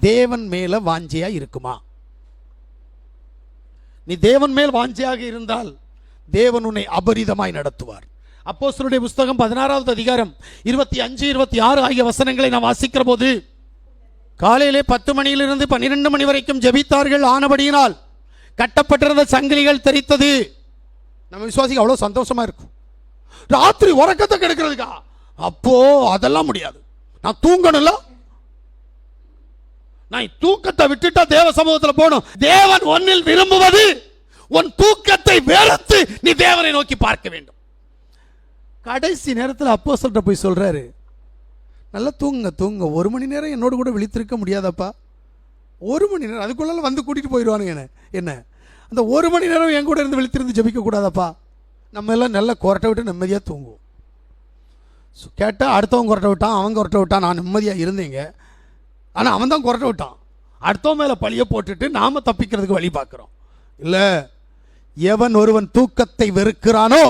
தேவன் மேல வாஞ்சியா இருக்குமா? நீ தேவன் மேல் வாஞ்சியாக இருந்தால் தேவன் உன்னை அபரிதமாய் நடத்துவார். அப்போஸ்தலருடைய புஸ்தகம் பதினாறாவது அதிகாரம் இருபத்தி அஞ்சு இருபத்தி ஆறு ஆகிய வசனங்களை நான் வாசிக்கிற போது காலையிலே பத்து மணியிலிருந்து பன்னிரெண்டு மணி வரைக்கும் ஜெபித்தார்கள். ஆனபடியினால் கட்டப்பட்டிருந்த சங்கிலிகள் தெரித்தது நம்ம விசுவாசிக்கு அவ்வளோ சந்தோஷமா இருக்கும். ராத்திரி உறக்கத்தை கெடுக்கிறதுக்கா? அப்போ அதெல்லாம் முடியாது. நான் தூங்கணும்ல? நான் தூக்கத்தை விட்டுட்டா தேவ சமூகத்தில் போகணும். தேவன் ஒன்னில் விரும்புவது உன் தூக்கத்தை வெறுத்து நீ தேவனை நோக்கி பார்க்க வேண்டும். கடைசி நேரத்தில் அப்போ போய் சொல்றாரு நல்லா தூங்குங்க தூங்குங்க. ஒரு மணி நேரம் என்னோட கூட விழித்திருக்க முடியாதப்பா. ஒரு மணி நேரம் அதுக்குள்ள வந்து கூட்டிட்டு போயிடுவானுங்க என்ன? என்ன? அந்த ஒரு மணி நேரம் என் கூட இருந்து விழித்திருந்து ஜெபிக்க கூடாதப்பா. நம்ம எல்லாம் நல்லா கொரட்டை விட்டு நிம்மதியாக தூங்குவோம். கேட்டால் அடுத்தவங்க கொரட்டை விட்டான் அவன் கொரட்டை விட்டான் நான் நிம்மதியாக இருந்தேங்க. ஆனால் அவன் தான் கொரட்டை விட்டான். அடுத்தவன் மேலே பழிய போட்டுட்டு நாம் தப்பிக்கிறதுக்கு வழி பார்க்குறோம். இல்லை எவன் ஒருவன் தூக்கத்தை வெறுக்கிறானோ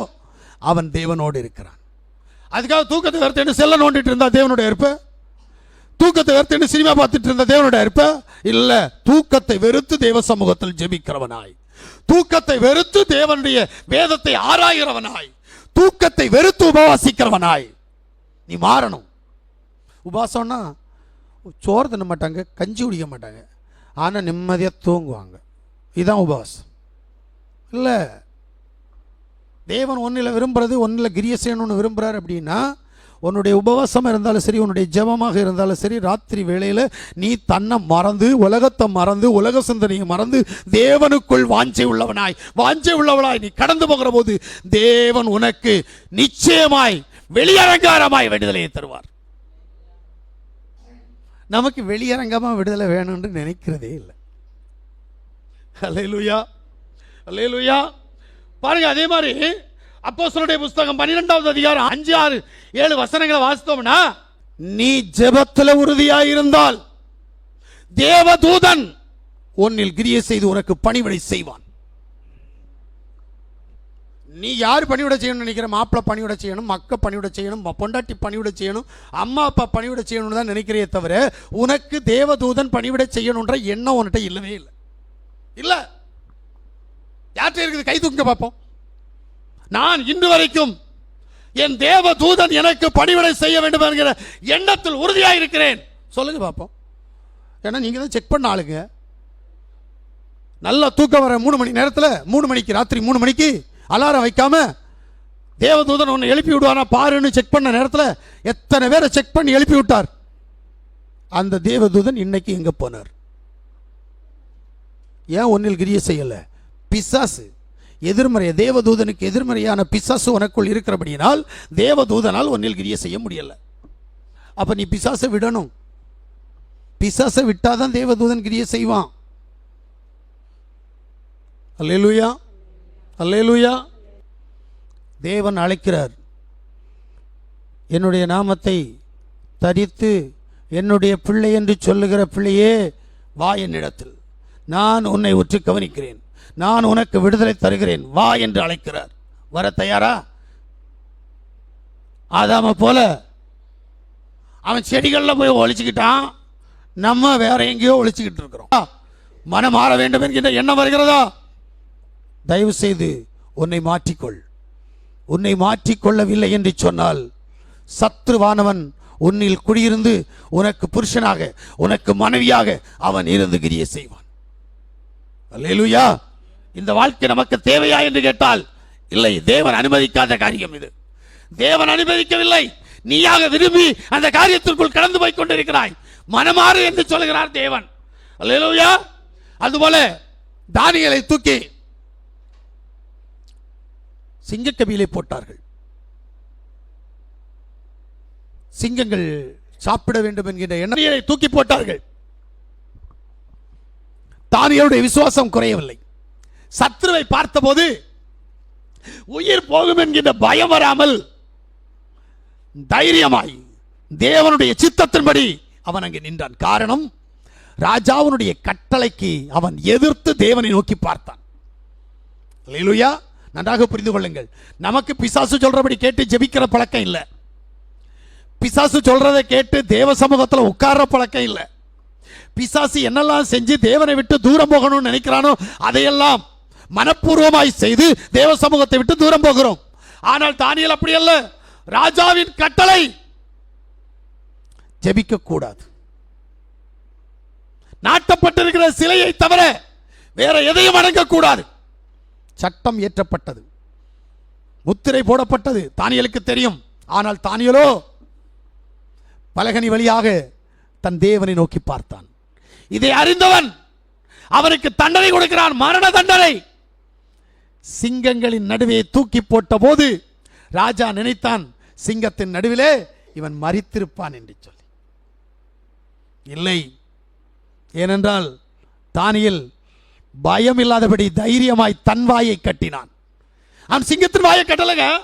அவன் தேவனோடு இருக்கிறான். அதுக்காக தூக்கத்தை வெறுத்துட்டு செல்ல நோண்டிட்டு இருந்தா தேவனோட இருப்ப தூக்கத்தை வெறுத்துட்டு சினிமா பார்த்துட்டு இருந்தா தேவனோட இருப்ப இல்லை தூக்கத்தை வெறுத்து தேவ சமூகத்தில் ஜெபிக்கிறவனாய். தூக்கத்தை வெறுத்து தேவனுடைய வேதத்தை ஆராய்கிறவனாய். தூக்கத்தை வெறுத்து உபவாசிக்கிறவனாய். நீ மாறணும். உபாசம்னா சோறு தின்ன மாட்டாங்க கஞ்சி குடிக்க மாட்டாங்க. ஆனால் நிம்மதியாக தூங்குவாங்க. இதுதான் உபவாசம். இல்லை தேவன் ஒன்றில் விரும்புகிறது ஒன்றில் கிரிய செய்யணும்னு விரும்புகிறார் அப்படின்னா உன்னுடைய உபவாசமாக இருந்தாலும் சரி உன்னுடைய ஜெபமாக இருந்தாலும் சரி ராத்திரி வேளையில் நீ தன்னை மறந்து உலகத்தை மறந்து உலக சிந்தனையை மறந்து தேவனுக்குள் வாஞ்சை உள்ளவனாய் வாஞ்சை உள்ளவனாய் நீ கடந்து போகிற போது தேவன் உனக்கு நிச்சயமாய் வெளியலங்காரமாய் விடுதலையை தருவார். நமக்கு வெளியரங்கமாக விடுதலை வேணும்னு நினைக்கிறதே இல்லை. அல்லேலூயா அல்லேலூயா பாருங்க அதே மாதிரி அப்போஸ்தலருடைய புஸ்தகம் பன்னிரெண்டாவது அதிகாரம் அஞ்சு ஆறு ஏழு வசனங்களை வாசித்தோம்னா நீ ஜெபத்தில் உறுதியாய் இருந்தால் தேவதூதன் உன்னில் கிரியை செய்து உனக்கு பணிவிடை செய்வான். நீ யார் பணிவிட செய்யணும்னு நினைக்கிற? மாப்பிள்ளை பணிவிட செய்யணும் மக்க பணிவிட செய்யணும் ம- பொண்டாட்டி பணிவிட செய்யணும் அம்மா அப்பா பணிவிட செய்யணும்னு தான் நினைக்கிறே தவிர உனக்கு தேவதூதன் பணிவிட செய்யணுன்ற எண்ணம் உன்கிட்ட இல்லவே இல்லை. இல்லை. யார்கிட்ட இருக்குது? கை தூங்க பார்ப்போம் நான் இன்று வரைக்கும் என் தேவ தூதன் எனக்கு பணிவிடை செய்ய வேண்டும் என்கிற எண்ணத்தில் உறுதியாக இருக்கிறேன். சொல்லுங்க பார்ப்போம் ஏன்னா நீங்க தான் செக் பண்ண ஆளுங்க. நல்லா தூக்கம் வர மூணு மணி நேரத்தில் மூணு மணிக்கு ராத்திரி மூணு மணிக்கு அலாரம் வைக்காம தேவதூதன் உன்னை எழுப்பி விடுவானா? பாருன்னு செக் பண்ண நேரத்தில் எத்தனை பேரை செக் பண்ணி எழுப்பி விட்டார்? அந்த தேவதூதன் இன்னைக்கு எங்கே போனார்? ஏன் ஒன்னில் கிரிய செய்யலை? பிசாசு. எதிர்மறை தேவதூதனுக்கு எதிர்மறையான பிசாசு உனக்குள் இருக்கிறபடியினால் தேவதூதனால் ஒன்னில் கிரிய செய்ய முடியல. அப்போ நீ பிசாசை விடணும். பிசாசை விட்டாதான் தேவதூதன் கிரிய செய்வான். அல்லேலூயா. அல்லேலூயா. தேவன் அழைக்கிறார். என்னுடைய நாமத்தை தரித்து என்னுடைய பிள்ளை என்று சொல்லுகிற பிள்ளையே வா என்னிடத்தில். நான் உன்னை உற்று கவனிக்கிறேன். நான் உனக்கு விடுதலை தருகிறேன். வா என்று அழைக்கிறார். வர தயாரா? ஆதாம போல அவன் செடிகளில் போய் ஒழிச்சுக்கிட்டான் நம்ம வேற எங்கேயோ ஒழிச்சுக்கிட்டு இருக்கிறோம். மனம் மாற வேண்டும் என்கின்ற எண்ணம் வருகிறதா? தயவு செய்து உன்னை மாற்றிக்கொள். உன்னை மாற்றிக்கொள்ளவில்லை என்று சொன்னால் சத்ருவானவன் உன்னில் குடியிருந்து உனக்கு புருஷனாக உனக்கு மனைவியாக அவன் இருந்து கிரிய செய்வான். அல்லேலூயா! இந்த வாழ்க்கை நமக்கு தேவையா என்று கேட்டால் இல்லை தேவன் அனுமதிக்காத காரியம் இது. தேவன் அனுமதிக்கவில்லை. நீயாக விரும்பி அந்த காரியத்திற்குள் கடந்து போய் கொண்டிருக்கிறாய். மனமாறு என்று சொல்கிறார் தேவன். அல்லேலூயா! அதுபோல தானியலை தூக்கி சிங்கக்கபியிலே போட்டார்கள். சிங்கங்கள் சாப்பிட வேண்டும் என்கின்ற எண்ணத்தை தூக்கி போட்டார்கள். தானியருடைய விசுவாசம் குறையவில்லை. சத்ருவை பார்த்தபோது உயிர் போகும் என்கின்ற பயம் வராமல் தைரியமாய் தேவனுடைய சித்தத்தின்படி அவன் அங்கே நின்றான். காரணம் ராஜாவினுடைய கட்டளைக்கு அவன் எதிர்த்து தேவனை நோக்கி பார்த்தான். அல்லேலூயா நன்றாக புரிந்து கொள்ளுங்கள் நமக்கு பிசாசு சொல்றபடி கேட்டு ஜெபிக்கிற பழக்கம் இல்லை. பிசாசு சொல்றதை கேட்டு தேவ சமூகத்தில் உட்கார்ற பழக்கம் இல்லை. பிசாசு என்னெல்லாம் செஞ்சு தேவனை விட்டு தூரம் போகணும்னு நினைக்கிறானோ அதையெல்லாம் மனப்பூர்வமாய் செய்து தேவ சமூகத்தை விட்டு தூரம் போகிறோம். ஆனால் தானியல் அப்படி அல்ல. ராஜாவின் கட்டளை ஜெபிக்க கூடாது. நாட்டப்பட்டிருக்கிற சிலையை தவிர வேற எதையும் வணங்கக்கூடாது சட்டம் இயற்றப்பட்டது முத்திரை போடப்பட்டது. தானியலுக்கு தெரியும். ஆனால் தானியலோ பலகனி வழியாக தன் தேவனை நோக்கி பார்த்தான். இதை அறிந்தவன் அவனுக்கு தண்டனை கொடுக்கிறான். மரண தண்டனை. சிங்கங்களின் நடுவே தூக்கி போட்ட போது ராஜா நினைத்தான் சிங்கத்தின் நடுவிலே இவன் மறித்திருப்பான் என்று சொல்லி. இல்லை. ஏனென்றால் தானியல் பயம் இல்லாதபடி தைரியமாய் தன் வாயை கட்டினான். அவன் சிங்கத்தின் வாயை கட்டலங்க.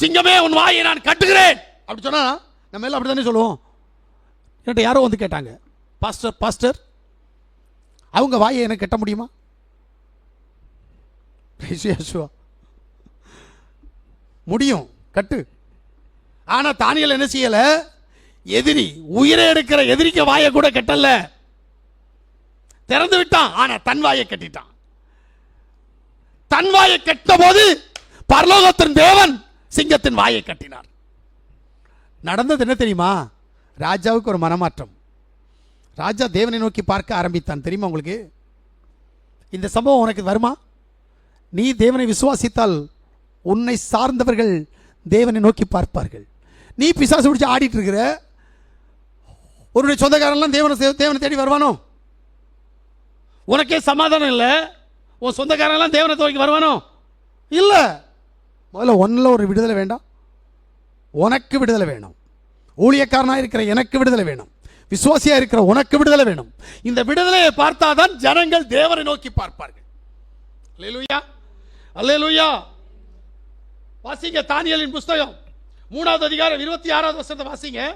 சிங்கமே உன் வாயை நான் கட்டுகிறேன். அப்படி சொன்னா நம்ம எல்லாம் அப்படி தானே சொல்லுவோம்? என்கிட்ட யாரோ வந்து கேட்டாங்க. பாஸ்டர் பாஸ்டர் அவங்க வாயை எனக்கு கட்ட முடியுமா? முடியும் கட்டு. ஆனால் தானியல் என்ன செய்யல? எதிரி உயிரை எடுக்கிற எதிரிக்க வாயை கூட கட்டலை. திறந்து விட்டான். ஆனா தன் வாயை கட்டிட்டான். தன் வாயை கட்ட போது பரலோகத்தின் தேவன் சிங்கத்தின் வாயை கட்டினார். நடந்தது என்ன தெரியுமா? ராஜாவுக்கு ஒரு மனமாற்றம். ராஜா தேவனை நோக்கி பார்க்க ஆரம்பித்தான். தெரியுமா உங்களுக்கு? இந்த சம்பவம் உனக்கு வருமா? நீ தேவனை விசுவாசித்தால் உன்னை சார்ந்தவர்கள் தேவனை நோக்கி பார்ப்பார்கள். நீ பிசாசு பிடிச்சி ஆடிட்டு இருக்கிற. உன்னுடைய சொந்தக்காரன்லாம் தேவனை தேவனை தேடி வருவானோ? உனக்கே சமாதானம் இல்லை? உன் சொந்தக்காரன்லாம் தேவனை துவைக்கு வருவானோ? இல்லை. முதல்ல ஒன்றில் ஒரு விடுதலை வேண்டாம். உனக்கு விடுதலை வேணும். ஊழியக்காரனாக இருக்கிற எனக்கு விடுதலை வேணும். விசுவாசியாக இருக்கிற உனக்கு விடுதலை வேணும். இந்த விடுதலையை பார்த்தாதான் ஜனங்கள் தேவனை நோக்கி பார்ப்பார்கள். அல்லேலூயா. அல்லேலூயா. வாசிங்க தானியலின் புஸ்தகம். மூணாவது அதிகாரம் இருபத்தி ஆறாவது வருஷத்தை வாசிங்க.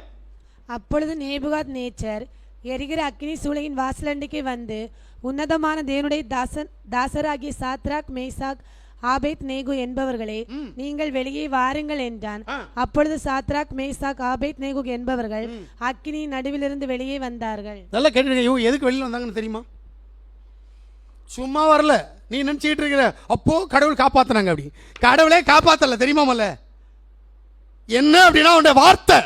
அப்பொழுது நேபுகாத் நேச்சர் எரிகிற அக்கினி சூளையின் வாசலண்டிக்கு வந்து உன்னதமான தேவனுடைய தாசன் தாசராகிய சாத்ராக் மேசாக் ஆபேத் நேகு என்பவர்களே நீங்கள் வெளியே வாருங்கள் என்றான். அப்பொழுது சாத்ராக் மேசாக் ஆபேத் நேகு என்பவர்கள் அக்கினி நடுவிலிருந்து வெளியே வந்தார்கள். நல்லா கேட்டுருங்க இவங்க எதுக்கு வெளியில் வந்தாங்கன்னு தெரியுமா? சும்மா வரல. நீ நினச்சிக்கிட்டு இருக்கிற? அப்போ கடவுள் காப்பாத்துனாங்க அப்படி. கடவுளே காப்பாத்தல தெரியுமா முதல்ல? என்ன அப்படின்னா அவனுடைய வார்த்தை.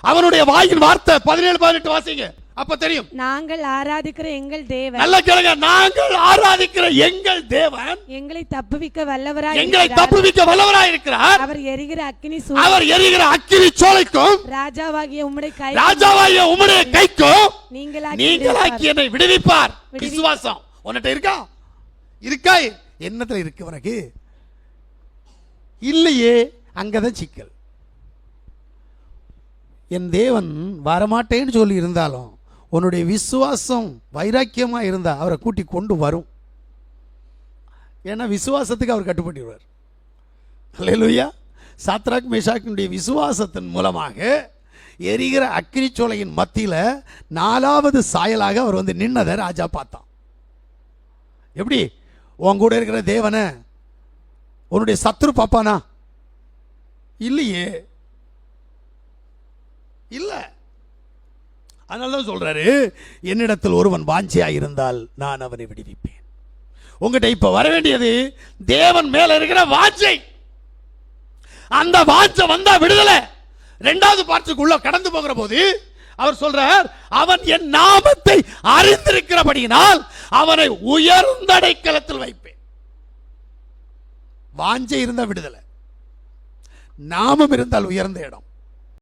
அவனுடைய வாயின் வார்த்தை. பதினேழு பதினெட்டு வாசிங்க. அப்ப தெரியும். நாங்கள் ஆராதிக்கிற எங்கள் தேவன். நல்ல கேளுங்க நாங்கள் ஆராதிக்கிற எங்கள் தேவன் எங்களை தப்புவிக்க வல்லவராய் எங்களை. தப்புவிக்க வல்லவராய் இருக்கிறார். அவர் எரிகிற அக்கினி சூளை அவர் எரிகிற அக்கினி சோலைக்கும் ராஜாவாகிய உம்முடைய கை ராஜாவாகிய உம்முடைய கைக்கும் நீங்களாக்கி நீங்களாக்கி என்னை விடுவிப்பார். விடுவி- விசுவாசம். உன்கிட்ட இருக்கா? இருக்கா என்னத்துல இருக்கு உனக்கு? இல்லையே அங்கதான் சிக்கல். என் தேவன் வரமாட்டேன்னு சொல்லி இருந்தாலும் உன்னுடைய விசுவாசம் வைராக்கியமாக இருந்தால் அவரை கூட்டி கொண்டு வரும். ஏன்னா விசுவாசத்துக்கு அவர் கட்டுப்பட்டுருவார் அல்லேலூயா. சாத்ராக் மேஷாக்கினுடைய விசுவாசத்தின் மூலமாக எரிகிற அக்கிரிச்சோலையின் மத்தியில் நாலாவது சாயலாக அவர் வந்து நின்னதை ராஜா பார்த்தான். எப்படி? உன் கூட இருக்கிற தேவனை உன்னுடைய சத்ரு பாப்பானா இல்லையே. இல்லை. அதனால தான் சொல்றாரு என்னிடத்தில் ஒருவன் வாஞ்சியாக இருந்தால் நான் அவனை விடுவிப்பேன். உங்ககிட்ட இப்ப வர வேண்டியது தேவன் மேல இருக்கிற வாஞ்சை. அந்த வாஞ்சை வந்தா விடுதலை. ரெண்டாவது பாட்டுக்குள்ள கடந்து போகிற போது அவர் சொல்றார் அவன் என் நாமத்தை அறிந்திருக்கிறபடியினால் அவனை உயர்ந்த அடைக்கலத்தில் வைப்பேன். வாஞ்சை இருந்தா விடுதலை. நாமம் இருந்தால் உயர்ந்த இடம்.